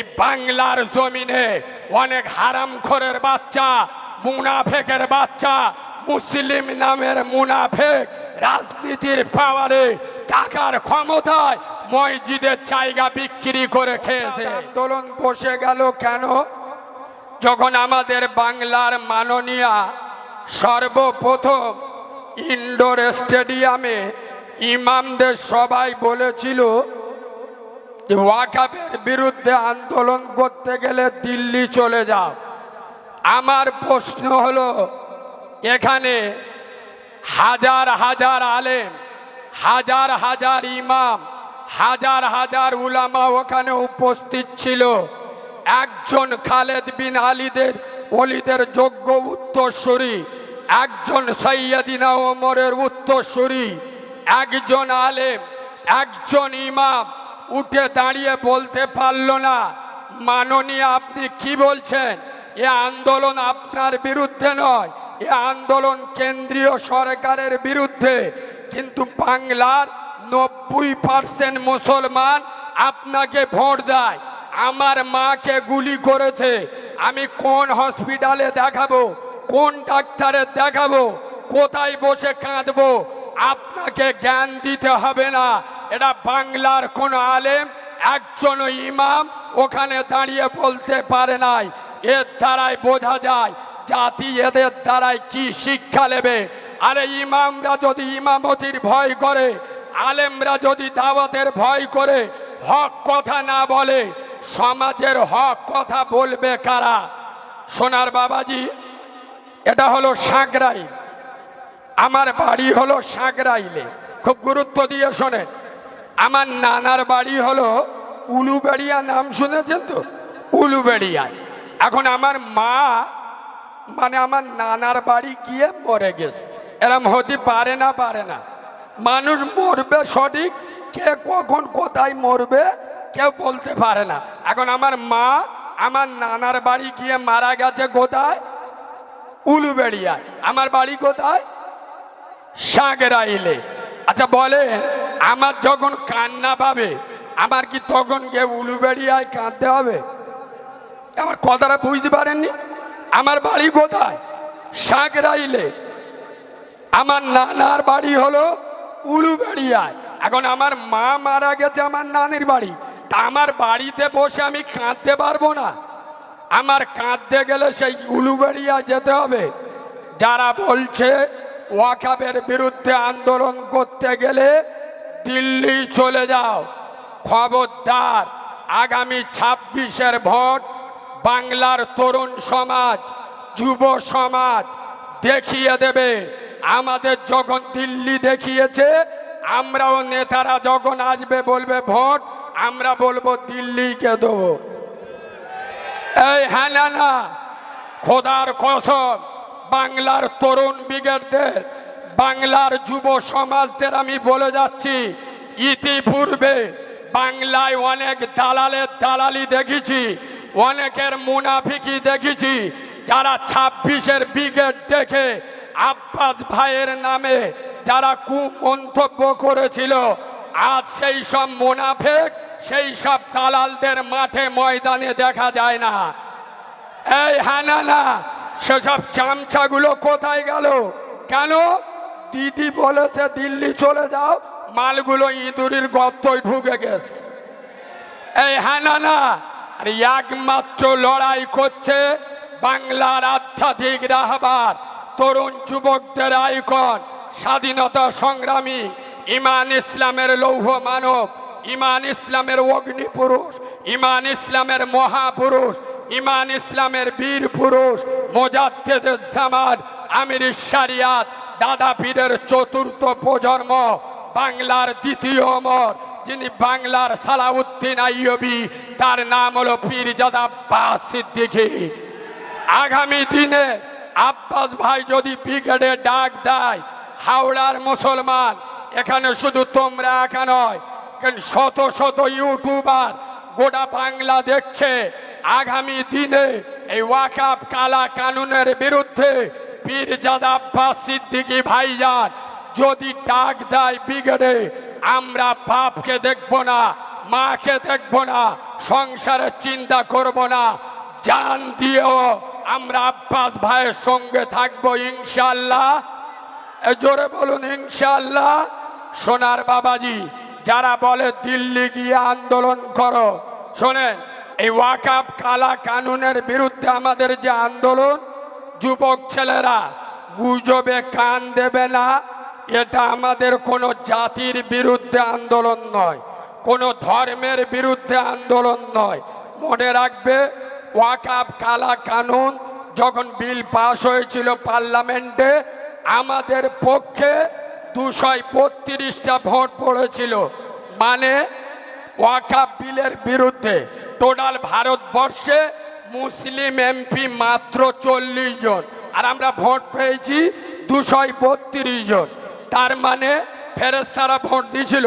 এই বাংলার জমিনে অনেক হারামখোরের বাচ্চা মুনাফেকের বাচ্চা মুসলিম নামের মুনাফেক রাজনীতির পাওয়ারে টাকার ক্ষমতায় মসজিদের জায়গা বিক্রি করে খেয়েছে। আন্দোলন বসে গেল কেন? যখন আমাদের বাংলার মাননীয়া সর্বপ্রথম ইনডোর স্টেডিয়ামে ইমামদের সবাই বলেছিল ওয়াকাবের বিরুদ্ধে আন্দোলন করতে গেলে দিল্লি চলে যাও। আমার প্রশ্ন হলো, এখানে হাজার হাজার আলেম, হাজার হাজার ইমাম, হাজার হাজার উলামা ওখানে উপস্থিত ছিল। একজন খালেদ বিন আলীদের, অলিদের যোগ্য উত্তরসূরি, একজন সৈয়দিনা ওমরের উত্তরসূরি, একজন আলেম, একজন ইমাম উঠে দাঁড়িয়ে বলতে পারল না। মাননীয়, আপনি কি বলছেন? এ আন্দোলন আপনার বিরুদ্ধে নয়, এ আন্দোলন কেন্দ্রীয় সরকারের বিরুদ্ধে। কিন্তু বাংলার নব্বই পার্সেন্ট মুসলমান আপনাকে ভোট দেয়। আমার মাকে গুলি করেছে। আমি কোন হসপিটালে দেখাবো, কোন ডাক্তারের দেখাবো, কোথায় বসে কাঁদবো? আপনাকে জ্ঞান দিতে হবে না। এটা বাংলার কোন আলেম একজন ইমাম ওখানে দাঁড়িয়ে বলতে পারে নাই। এর দ্বারাই বোঝা যায় জাতি এদের দ্বারাই কি শিক্ষা নেবে। আরে ইমামরা যদি ইমামতির ভয় করে, আলেমরা যদি দাওয়াতের ভয় করে, হক কথা না বলে, সমাজের হক কথা বলবে কারা? সোনার বাবাজি, এটা হলো সাঁকরাই আমার বাড়ি হলো সাঁকরাইলে খুব গুরুত্ব দিয়ে শোনেন। আমার নানার বাড়ি হলো উলুবেড়িয়া, নাম শুনেছেন তো? উলুবেড়িয়ায় এখন আমার মা মানে আমার নানার বাড়ি গিয়ে মরে গেছে। এরম হতে পারে না পারে না। মানুষ মরবে সঠিক, কে কখন কোথায় মরবে কেউ বলতে পারে না। এখন আমার মা, আমার নানার বাড়ি গিয়ে মারা গেছে কোথায়? উলুবেড়িয়ায়। আমার বাড়ি কোথায়? সাগরাইলে। আচ্ছা বলে আমার যখন কান্না পাবে, আমার কি তখন গিয়ে উলুবেড়িয়ায় কাঁদতে হবে? আমার কথাটা বুঝতে পারেননি? আমার বাড়ি কোথায়? সাগরাইলে আমার নানার বাড়ি হলো উলুবেড়িয়ায়। এখন আমার মা মারা গেছে আমার নানির বাড়ি। তা আমার বাড়িতে বসে আমি কাঁদতে পারব না। আমার কাঁদতে গেলে সেই উলুবেড়িয়া যেতে হবে। যারা বলছে, ওয়াকাবের বিরুদ্ধে আন্দোলন করতে গেলে দিল্লি চলে যাও। খবরদার, আগামী ছাব্বিশের ভোট বাংলার তরুণ সমাজ, যুব সমাজ দেখিয়ে দেবে। আমাদের যখন দিল্লি দেখিয়েছে, আমরাও নেতারা যখন আসবে বলবে ভোট, আমরা বলব দিল্লিকে দেবো। এই হ্যাঁ না খোদার কসম, বাংলার তরুণ ব্রিগেডদের বাংলার যুব সমাজদের আমি বলে যাচ্ছি, ইতিপূর্বে বাংলায় অনেক দালালের দালালি দেখেছি, অনেকের মুনাফিকি দেখেছি, যারা ছাব্বিশের ব্রিগেড দেখে আব্বাস ভাইয়ের নামে যারা কুমন্তব্য করেছিল, আজ সেই সব মুনাফেক, সেই সব দালালদের মাঠে ময়দানে দেখা যায় না। এই হ্যাঁ না না সেসব চামচাগুলো কোথায় গেল? কেন? দিদি বলেছে দিল্লি চলে যাও, মালগুলো ইঁদুরির গর্তই ঢুকে গেছে। এই হ্যাঁ না না আর একমাত্র লড়াই করছে বাংলার আধ্যাত্মিক রাহবার, তরুণ যুবকদের আইকন, স্বাধীনতা সংগ্রামী, ইমান ইসলামের লৌহ মানব, ইমান ইসলামের অগ্নি পুরুষ, ইমান ইসলামের মহাপুরুষ, ইমান ইসলামের বীর পুরুষ মোজাদ্দেদের জামান আমির শারিয়াত দাদা পীরের চতুর্থ প্রজন্ম, বাংলার দ্বিতীয় অমর, যিনি বাংলার সালাউদ্দিন আইয়বি, তার নাম হলো পীরজাদা আব্বাস সিদ্দিকী। আগামী দিনে আব্বাস ভাই যদি ব্রিগেডে ডাক দেয়, হাওড়ার মুসলমান, এখানে শুধু তোমরা একা নয় শত শত ইউটিউবার গোটা বাংলা দেখছে, আগামী দিনে এই ওয়াকাপ কালা কানুনের বিরুদ্ধে পীরজাদা আব্বাস সিদ্দিকী ভাইজান, যদি ডাক দেয় ব্রিগেডে আমরা বাপকে দেখব না, মাকে দেখব না সংসারের চিন্তা করব না। জান দিয়েও আমরা আব্বাস ভাইয়ের সঙ্গে থাকব ইনশাল্লাহ জোরে বলুন ইনশাল্লাহ সোনার বাবাজি, যারা বলে দিল্লি গিয়ে আন্দোলন করো, শোনেন, এই ওয়াকাপ কালা কানুনের বিরুদ্ধে আমাদের যে আন্দোলন যুবক ছেলেরা, গুজবে কান দেবে না। এটা আমাদের কোনো জাতির বিরুদ্ধে আন্দোলন নয়, কোনো ধর্মের বিরুদ্ধে আন্দোলন নয়। মনে রাখবে ওয়াকাপ কালা কানুন যখন বিল পাশ হয়েছিল পার্লামেন্টে, আমাদের পক্ষে দুশো বত্রিশটা ভোট পড়েছিল। মানে ওয়াকাপ বিলের বিরুদ্ধে, টোটাল ভারতবর্ষে মুসলিম এমপি মাত্র চল্লিশ জন। আর আমরা ভোট পেয়েছি দুশো বত্রিশ জন। তার মানে ফেরেস্তারা ভোট দিয়েছিল।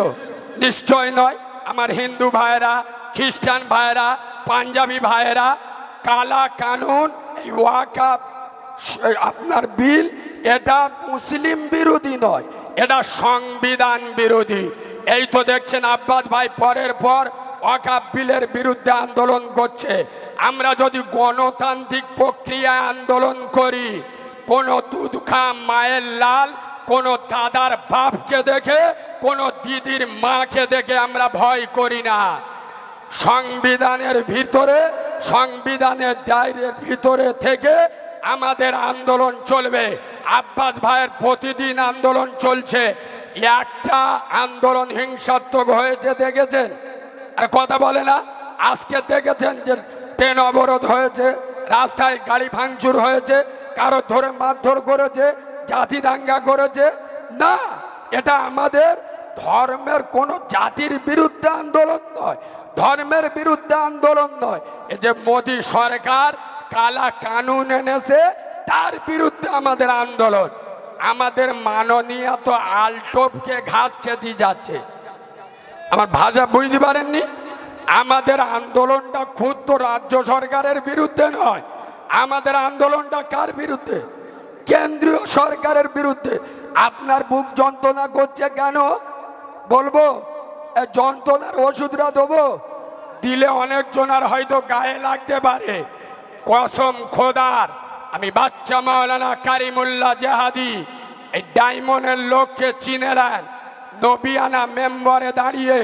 নিশ্চয় নয়। আমার হিন্দু ভাইয়েরা, খ্রিস্টান ভাইয়েরা, পাঞ্জাবি ভাইয়েরা, কালা কানুন, এই ওয়াকাপ আপনার বিল, এটা মুসলিম বিরোধী নয়। এটা সংবিধান বিরোধী। এই তো দেখছেন আব্বাস ভাই পরের পর বিলের বিরুদ্ধে আন্দোলন করছে। আমরা যদি গণতান্ত্রিক প্রক্রিয়ায় আন্দোলন করি, কোনো দুধ খা মায়ের লাল, কোনো দাদার বাপকে দেখে, কোনো দিদির মাকে দেখে আমরা ভয় করি না। সংবিধানের ভিতরে, সংবিধানের দায়ের ভিতরে থেকে আমাদের আন্দোলন চলবে। আব্বাস ভাইয়ের প্রতিদিন আন্দোলন চলছে। একটা আন্দোলন হিংসাত্মক হয়েছে, দেখেছেন? আর কথা বলে না। আজকে দেখেছেন যে ট্রেন অবরোধ হয়েছে, রাস্তায় গাড়ি ভাঙচুর হয়েছে, কারও ধরে মারধর করেছে, জাতি দাঙ্গা করেছে। না, এটা আমাদের ধর্মের কোনো জাতির বিরুদ্ধে আন্দোলন নয়। ধর্মের বিরুদ্ধে আন্দোলন নয়। এই যে মোদী সরকার কালা কানুন এনেছে, তার বিরুদ্ধে আমাদের আন্দোলন। আমাদের মাননীয় তো আলটোপকে ঘাস খেতে যাচ্ছে। আমার ভাষা বুঝতে পারেননি? আমাদের আন্দোলনটা ক্ষুদ্র রাজ্য সরকারের বিরুদ্ধে নয়। আমাদের আন্দোলনটা কার বিরুদ্ধে? কেন্দ্রীয় সরকারের বিরুদ্ধে। আপনার বুক যন্ত্রণা করছে কেন? বলব যন্ত্রণার ওষুধরা দেবো। দিলে অনেকজনের হয়তো গায়ে লাগতে পারে। কসম খোদার, আমি বাচ্চা মাওলানা কারিমুল্লাহ জাহাদি, এই ডায়মন্ডের লোককে চিনে নেন। নবিয়ানা মেম্বারে দাঁড়িয়ে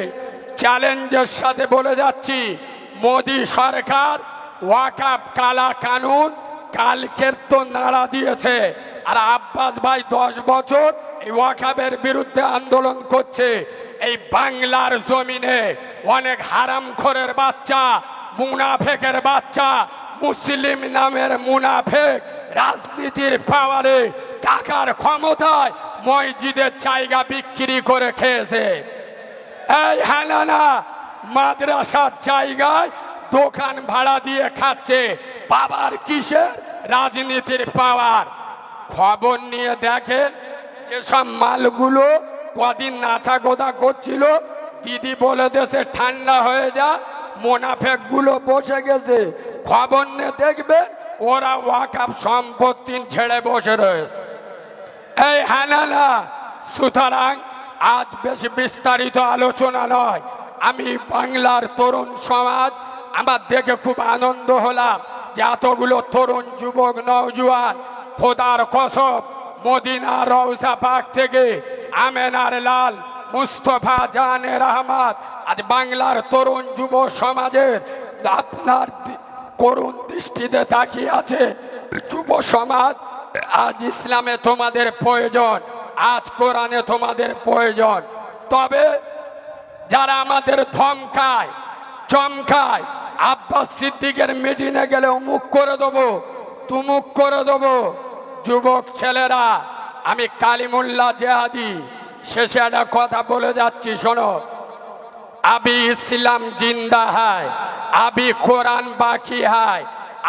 চ্যালেঞ্জের সাথে বলে যাচ্ছি, মোদি সরকার ওয়াকাপ কালা কানুন কালকের তো নাড়া দিয়েছে। আর আব্বাস ভাই দশ বছর এই ওয়াকাবের বিরুদ্ধে আন্দোলন করছে। এই বাংলার জমিনে অনেক হারামখোরের বাচ্চা, মুনাফেকের বাচ্চা মুসলিম নামের মুনাফেক রাজনীতির পাওয়ারে টাকার ক্ষমতায় মসজিদের জায়গা বিক্রি করে খেয়েছে। এই হানানা মাদ্রাসার জায়গায় দোকান ভাড়া দিয়ে খাচ্ছে। বাবার কিসের? রাজনীতির পাওয়ার। খবর নিয়ে দেখেন যেসব মালগুলো কদিন নাচা গোদা করছিল, দিদি বলে দেশে ঠান্ডা হয়ে যা মোনাফেকগুলো বসে গেছে। খবর নিয়ে দেখবেন ওরা ওয়াকাপ সম্পত্তি ছেড়ে বসে রয়েছে। এই হানানা, সুতরাং আজ বেশি বিস্তারিত আলোচনা নয়। আমি বাংলার তরুণ সমাজ, আমার দেখে খুব আনন্দ হলাম যে এতগুলো তরুণ যুবক, নওজুয়ান, খোদার কসব মদিনা রওজা পাক থেকে আমেনার লাল মুস্তফা জানের আহমদ, আজ বাংলার তরুণ যুব সমাজের আপনার করুণ দৃষ্টিতে তাকিয়ে আছে। যুব সমাজ, আজ ইসলামে তোমাদের প্রয়োজন, আজ কোরআনে তোমাদের প্রয়োজন। তবে যারা আমাদের ধমকায়, চমকায়, আব্বাস সিদ্দিকের মিটিংয়ে গেলে অমুক করে দেবো, তুমুক করে দেবো। যুবক ছেলেরা, আমি কালিমুল্লাহ জেহাদি শেষে একটা কথা বলে যাচ্ছি শোনো अभी इस्लाम जिंदा है अभी कुरान बाकी है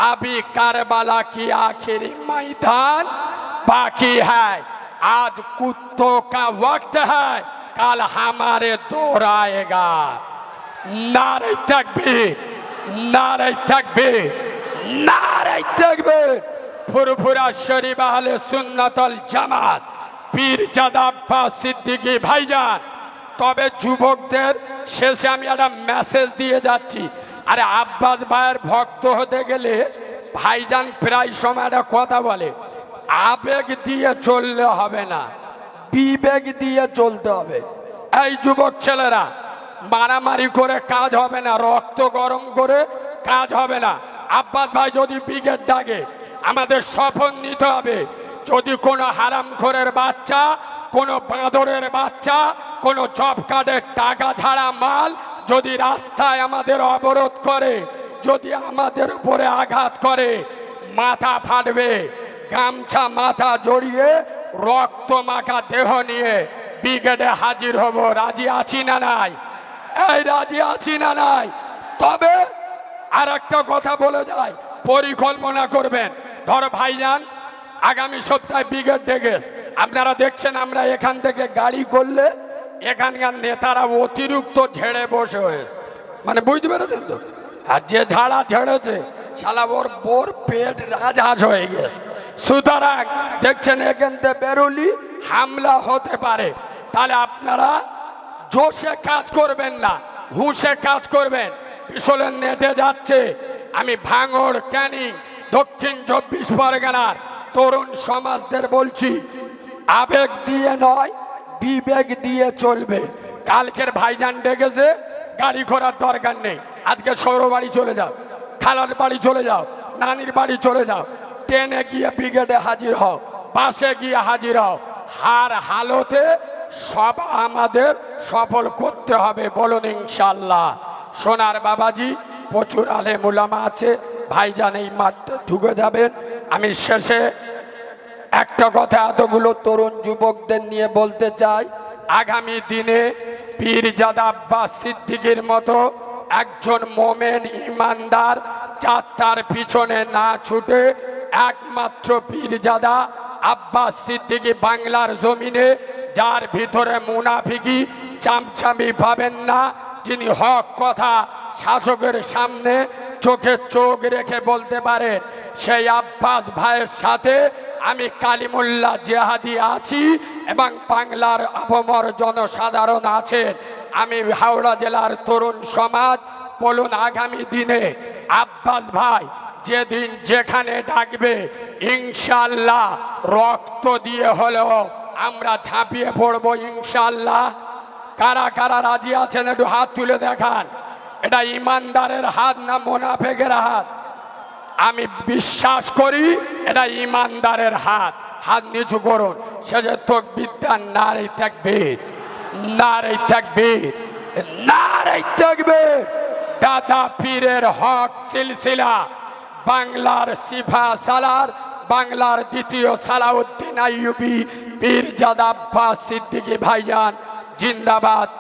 अभी करबला की आखिरी मैदान बाकी है आज कुत्तों का वक्त है कल हमारे दौर आएगा नारे तकबीर नारे तकबीर नारे तकबीर ফুরফুরা শরীফ আহলে সুন্নাতল জামাত পীর জাদাব্বা সিদ্দিকি ভাইজান তবে যুবকদের শেষে আমি একটা মেসেজ দিয়ে যাচ্ছি। আরে আব্বাস ভাইয়ের ভক্ত হতে গেলে ভাইজান প্রায় সময় একটা কথা বলে, আবেগ দিয়ে চললে হবে না, বিবেক দিয়ে চলতে হবে। এই যুবক ছেলেরা, মারামারি করে কাজ হবে না, রক্ত গরম করে কাজ হবে না। আব্বাস ভাই যদি ব্রিগেড ডাকে, আমাদের সফল নিতে হবে। যদি কোনো হারাম খোরের বাচ্চা, কোনো বাঁদরের বাচ্চা, কোনো জব কার্ডের টাকা ছাড়া মাল যদি রাস্তায় আমাদের অবরোধ করে, যদি আমাদের উপরে আঘাত করে, মাথা ফাটবে, গামছা মাথা জড়িয়ে, রক্ত মাখা দেহ নিয়ে ব্রিগেডে হাজির হব, রাজি আছি না নাই? এই, রাজি আছি না নাই? তবে আর একটা কথা বলে যায় পরিকল্পনা করবেন। ধর ভাইজান আগামী সপ্তাহে ব্রিগেড ডেকেস আপনারা দেখছেন, আমরা এখান থেকে গাড়ি করলে এখানকার নেতারা অতিরিক্ত ঝেড়ে বসে হয়েছে। মানে বুঝতে পেরেছেন তো? আর যে ঝাড়া ঝেড়েছে, শালা বোর পেট রাজহাঁস হয়ে গেছে। সুতরাং দেখছেন, এখান থেকে বেরোলি হামলা হতে পারে। তাহলে আপনারা জোশে কাজ করবেন না, হুঁশে কাজ করবেন। পিছলের নেটে যাচ্ছে। আমি ভাঙড় ক্যানিং, দক্ষিণ চব্বিশ পরগনার তরুণ সমাজদের বলছি, আবেগ দিয়ে নয়, বিবেক দিয়ে চলবে। কালকের ভাইজান ডেকেছে, গাড়ি ঘোড়ার দরকার নেই। আজকে সৌর বাড়ি চলে যাও, খালার বাড়ি চলে যাও, নানির বাড়ি চলে যাও। ট্রেনে গিয়ে ব্রিগেডে হাজির হও, বাসে গিয়ে হাজির হও। হার হালতে সব আমাদের সফল করতে হবে বলুন ইনশাল্লাহ সোনার বাবাজি, প্রচুর আলে মুলামা আছে ভাইজান এই মাত্র ঢুকে যাবেন। আমি শেষে একটা কথা এতগুলো তরুণ যুবকদের নিয়ে বলতে চাই। আগামী দিনে পীরজাদা আব্বাস সিদ্দিকির মতো একজন মোমেন ইমানদার যাত্রার পিছনে না ছুটে একমাত্র পীরজাদা আব্বাস সিদ্দিকি বাংলার জমিনে, যার ভিতরে মুনাফিকি চামচামি পাবেন না, যিনি হক কথা শাসকের সামনে চোখে চোখ রেখে বলতে পারেন, সেই আব্বাস ভাইয়ের সাথে আমি কালিমুল্লাহ জেহাদি আছি এবং বাংলার আবমর জনসাধারণ আছেন। আমি হাওড়া জেলার তরুণ সমাজ, বলুন আগামী দিনে আব্বাস ভাই যেদিন যেখানে ডাকবে ইনশাল্লাহ রক্ত দিয়ে হলেও আমরা ঝাঁপিয়ে পড়ব ইনশাল্লাহ কারা কারা রাজি আছেন একটু হাত তুলে দেখান। এটা ইমানদারের হাত না মোনাফেকের হাত? আমি বিশ্বাস করি এটা ইমানদারের হাত। হাত নিচু করুন। সে যে তোক বিদ্যা, নারী থাকবে। নারী থাকবে। নারী থাকবে। দাদা পীরের হক সিলসিলা। বাংলার সিফা সালার, বাংলার দ্বিতীয় সালাউদ্দিন আইয়ুবি, পীর আব্বাস সিদ্দিকী ভাইজান, জিন্দাবাদ।